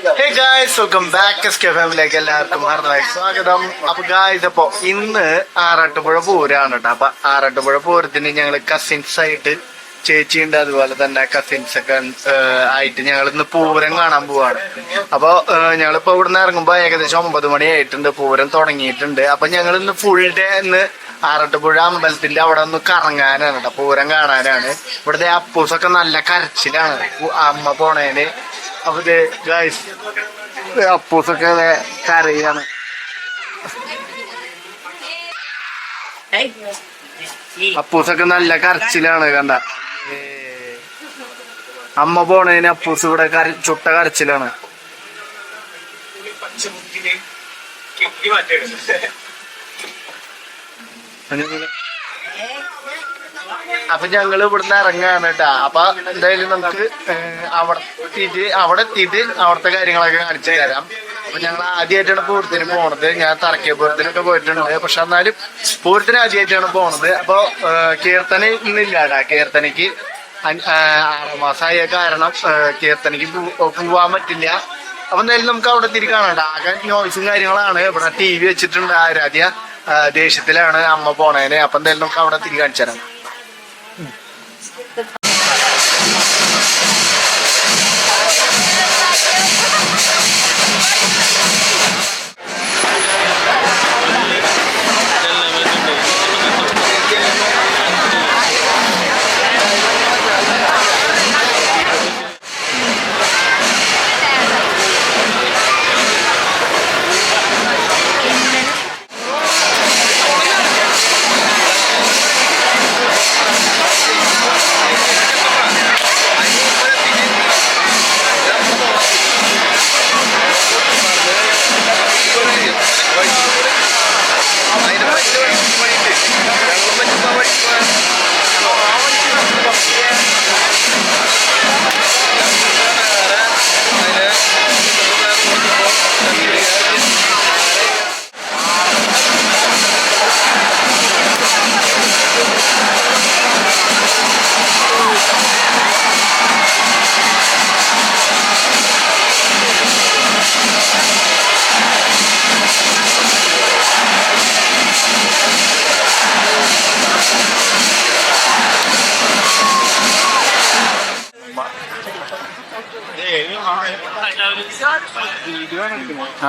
Hey guys welcome back S K ഫാമിലിയിലേക്ക് എല്ലാവർക്കും സ്വാഗതം. അപ്പൊ ഗായ്സ് അപ്പൊ ഇന്ന് ആറാട്ടുപുഴ പൂരാണ് കേട്ടോ. അപ്പൊ ആറാട്ടുപുഴ പൂരത്തിന് ഞങ്ങൾ കസിൻസ് ആയിട്ട് ചേച്ചിയുണ്ട് അതുപോലെ തന്നെ കസിൻസ് ഒക്കെ ആയിട്ട് ഞങ്ങൾ ഇന്ന് പൂരം കാണാൻ പോവാണ്. അപ്പൊ ഏഹ്, ഞങ്ങളിപ്പോ ഇവിടുന്ന് ഇറങ്ങുമ്പോ ഏകദേശം ഒമ്പത് മണി ആയിട്ടുണ്ട്. പൂരം തുടങ്ങിയിട്ടുണ്ട്. അപ്പൊ ഞങ്ങൾ ഇന്ന് ഫുൾ ഡേ ഇന്ന് ആറാട്ടുപുഴ അമ്പലത്തിന്റെ അവിടെ ഒന്ന് കറങ്ങാനാണ് കേട്ടോ. പൂരം കാണാനാണ്. ഇവിടുത്തെ അപ്പൂസൊക്കെ നല്ല കരച്ചിലാണ്. അമ്മ പോണേന് അപ്പൊ ഗൈസ് ഗായ്സ് അപ്പൂസൊക്കെ കരയാണ്. അപ്പൂസൊക്കെ നല്ല കരച്ചിലാണ് കണ്ട. അമ്മ പോണേന് അപ്പൂസ് ഇവിടെ കര ചുട്ട കരച്ചിലാണ്. അപ്പൊ ഞങ്ങൾ ഇവിടുന്ന് ഇറങ്ങാണ് കേട്ടാ. അപ്പൊ എന്തായാലും നമുക്ക് അവിടെ എത്തിയിട്ട് അവിടെ എത്തിയിട്ട് അവിടുത്തെ കാര്യങ്ങളൊക്കെ കാണിച്ചു തരാം. അപ്പൊ ഞങ്ങൾ ആദ്യമായിട്ടാണ് പൂരത്തിന് പോണത്. ഞാൻ തറക്കിയ പൂരത്തിനൊക്കെ പോയിട്ടുണ്ട്. പക്ഷെ എന്നാലും പൂരത്തിന് ആദ്യമായിട്ടാണ് പോണത്. അപ്പൊ കീർത്തന ഇന്നില്ലാടാ കീർത്തനയ്ക്ക് ആറാം മാസമായ കാരണം കീർത്തനയ്ക്ക് പോവാൻ പറ്റില്ല. അപ്പൊ എന്തായാലും നമുക്ക് അവിടെ തിരി കാണണ്ട ആകെ നോയ്സും കാര്യങ്ങളാണ്. ഇവിടെ ടി വി വെച്ചിട്ടുണ്ട് ആരാധ്യ ദേഷ്യത്തിലാണ് അമ്മ പോണേനെ. അപ്പൊ എന്തായാലും നമുക്ക് അവിടെ തിരി കാണിച്ചു തരാം. the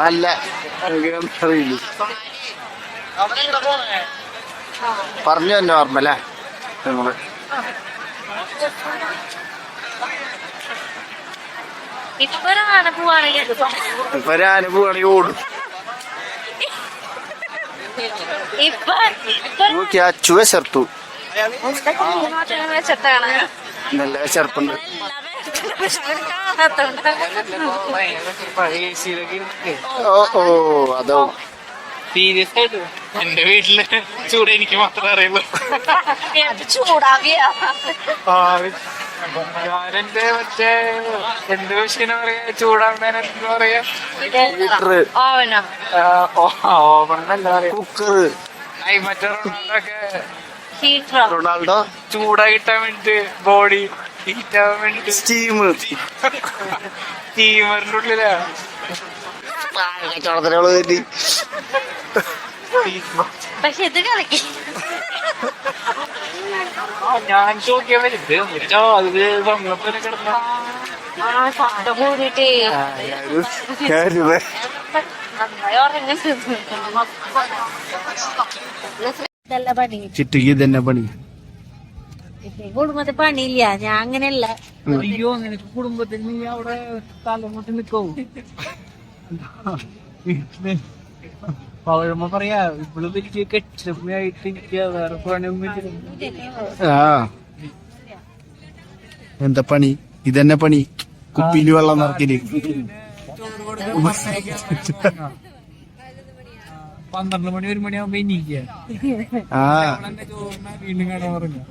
അല്ല അറിയില്ല. പറഞ്ഞു തന്നെ ഓർമ്മ അല്ലേ? നിങ്ങൾ ഇപ്പൊ ഒരു അനുഭവമാണെങ്കിൽ ഓടും. വെച്ചിട്ടാണ് നല്ല ചെറുപ്പുണ്ട്. ഓ ഓ അതോ സീരിയസ് ആയിട്ട് എന്റെ വീട്ടിൽ ചൂട് എനിക്ക് മാത്രമേ അറിയുള്ളൂ. ഞാനെന്റെ മറ്റേ എന്ത് മെഷീനാ പറയാ ചൂടാവുന്നതിന് എന്താ പറയാ? കുക്കർ ഐ മറ്റേ റൊണാൾഡോ ഒക്കെ റൊണാൾഡോ? ചൂടാ കിട്ടാൻ വേണ്ടിട്ട് ബോഡി ഹീറ്റ് ആവാൻ വേണ്ടിട്ട് സ്റ്റീം സ്റ്റീമറിന്റെ ഉള്ളിലാ. കച്ചവടത്തിനോട് കയറ്റി പക്ഷെ ഇത് കളിക്ക്. ഞാൻ ചോദിക്കാൻ അത് കിടന്ന. ചിട്ടിക്ക് തന്നെ പണി. കുടുംബത്തിൽ പണിയില്ല ഞാൻ അങ്ങനെയല്ല. അയ്യോ നിനക്ക് കുടുംബത്തിൽ നീ അവിടെ തലമുട്ട് നിക്കോ? പഴമ പറയാ ഇവൾ വലിയ കെച്ചമ്മയായിട്ട് ഇരിക്കുക വേറെ പണിയൊന്നും ആ. എന്താ പണി? ഇതന്നെ പണി? കുപ്പിയിൽ വെള്ളം നിറക്കിൽ പന്ത്രണ്ട് മണി ഒരു മണിയാവുമ്പോ ഇനിക്കുക ആ. വീണ്ടും കാണാൻ പറഞ്ഞു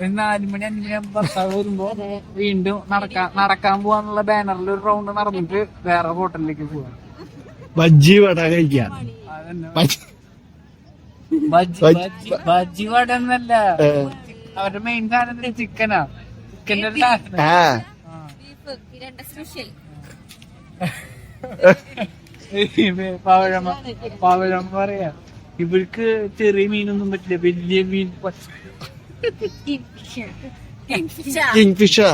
ഒരു നാല് മണി അഞ്ചു മണിയാകുമ്പോ ഭർത്താവ് വരുമ്പോ വീണ്ടും നടക്കാൻ നടക്കാൻ പോവാന്നുള്ള ബാനറിൽ ഒരു റൗണ്ട് നടന്നിട്ട് വേറെ ഹോട്ടലിലേക്ക് പോവാ. ബജ്ജി വട കഴിക്കാം അതന്നെ. ബജ്ജി- വട എന്നല്ല. അവരുടെ മെയിൻ സാധനം ചിക്കനാ. ചിക്കന്റെ ഒരു പവഴമ്മ പവഴമ്മ സ്പെഷ്യൽ പവഴമ പവഴം പറയാ. ഇവർക്ക് ചെറിയ മീനൊന്നും പറ്റില്ല. വലിയ മീൻ കിങ് ഫിഷാ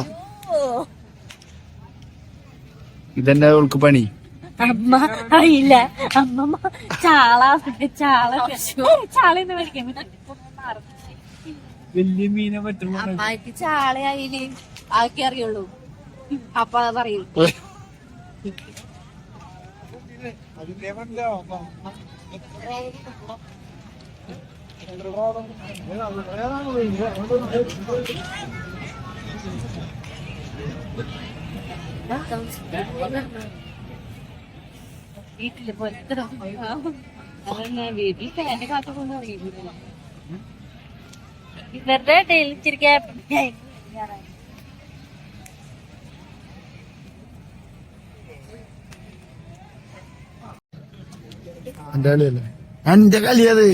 ഇതന്നെ അവൾക്ക് പണി? അമ്മ അറിയില്ല അമ്മ ചാള ചാള. ചാളന്ന് മേടിക്കാൻ വലിയ മീനെ പറ്റും അമ്മയ്ക്ക് ചാളയായിൽ ആക്കി അറിയുള്ളൂ. അപ്പൊ അത് പറയും വീട്ടിൽ പൊരുത്തരം അതന്നെ വീട്ടിൽ ഫാന്റെ കാത്തുകൊണ്ട് ഇച്ചിരി ഗ്യാപ്പ് എന്റെ കളിയല്ലേ എന്റെ കളി അത്.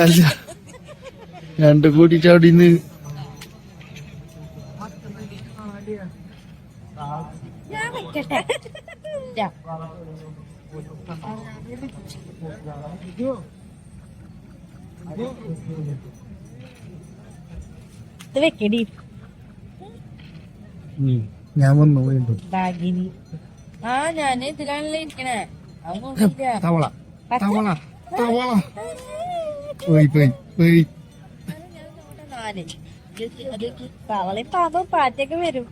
അല്ല. രണ്ടു കൂട്ടിട്ട് അവിടെ നിന്ന് വെക്കടി. ഞാൻ വന്നു വീണ്ടും. ബാഗിന് ആ ഞാൻ ഇതിലാണല്ലോ ഇരിക്കണേ. തവള. തവള. തവള. പോയി പോയി പോയി. തവളയും പാമ്പും പാറ്റൊക്കെ വരും.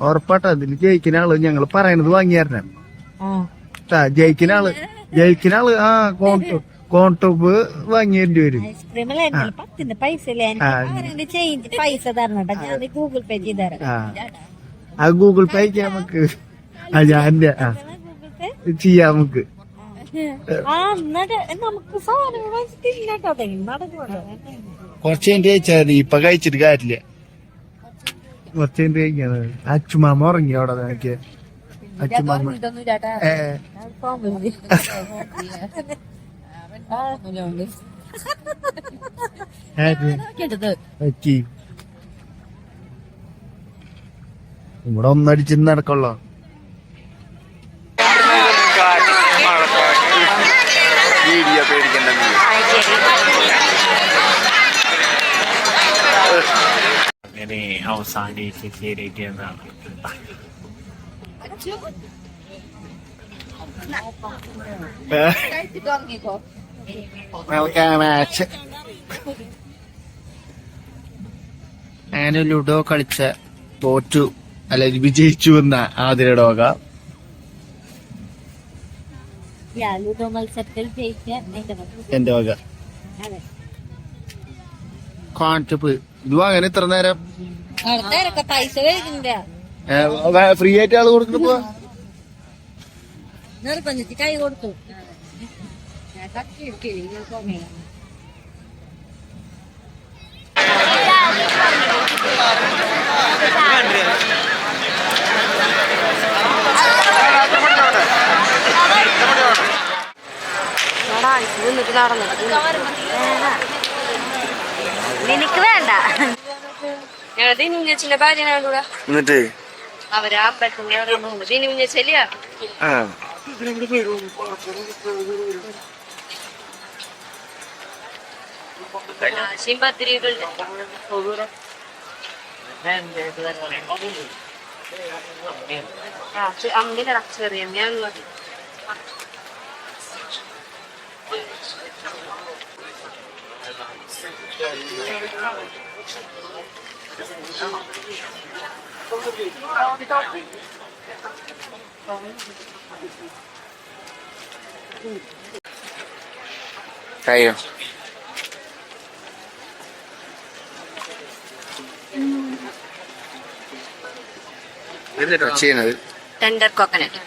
ഉറപ്പാട്ടാ അതിൽ ജയിക്കുന്ന ആൾ ഞങ്ങൾ പറയണത് വാങ്ങിയാരണം ജയിക്കുന്ന ആൾ ജയിക്കുന്ന ആൾ ആ കോൺടോ കോൺടോപ്പ് വാങ്ങിയേണ്ടി വരും. പത്തിന്റെ പൈസ ചേഞ്ച് പൈസ തരണം ഞാൻ ഗൂഗിൾ പേ ചെയ്ത് തരാം. ആ. ഗൂഗിൾ പേ ചെയ്യാം നമുക്ക്. ആ ഞാൻ ആ. ചെയ്യാം നമുക്ക്. കൊറച്ച് കഴിഞ്ഞ് കഴിച്ചാൽ മതി. ഇപ്പൊ കഴിച്ചിട്ട് കാര്യമില്ല. കൊറച്ച് കഴിഞ്ഞ് കഴിക്കാണ് അച്ചുമാമ ഉറങ്ങി അവിടെ നോക്കിയ അച്ചുമാമ. ഇവിടെ ഒന്നടിച്ചിട്ട് നടക്കുള്ളോ? അവസാനിച്ച് ചേരുകയെന്നാണ് മാച്ച് അങ്ങനെ ലുഡോ കളിച്ച തോറ്റു അല്ല വിജയിച്ചു എന്ന ആതിരയുടെ വക യാലുദോ മത്സരത്തിൽ ജയിക്കാൻ എന്റെ വക അതെ. കോൺടപ്പ് ഇത് വാങ്ങാൻ ഇത്ര നേരം അടുത്തേരൊക്കെ പൈസ കഴിക്കുന്നില്ല ഫ്രീ ആയിട്ട് ആൾ കൊടുക്കുന്നപ്പോ നിർബന്ധിച്ച് കൈ കൊടുത്തു. നിനക്ക് ദിനി കുഞ്ഞച്ചിന്റെ ഭാര്യനാണൂടാ എന്നിട്ട്? അവരാ അമ്പലത്തിന്റെ അവിടെ പോകുന്നു ദിനി കുഞ്ഞച്ചല്ല ആ. ശിമ്പത്തിരികളുടെ അമ്മിലട ചെറിയ Cayó. ചെയ്യുന്നത് ടെൻഡർ കോക്കനറ്റ്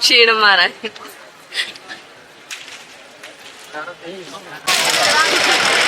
ക്ഷീണം മാറാൻ Thank you.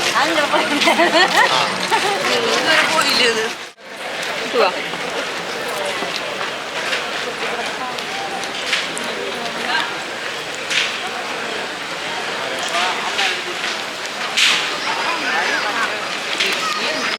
അത് ചിലപ്പോൾ പോയില്ലേ ഇത്? കിട്ടുവാ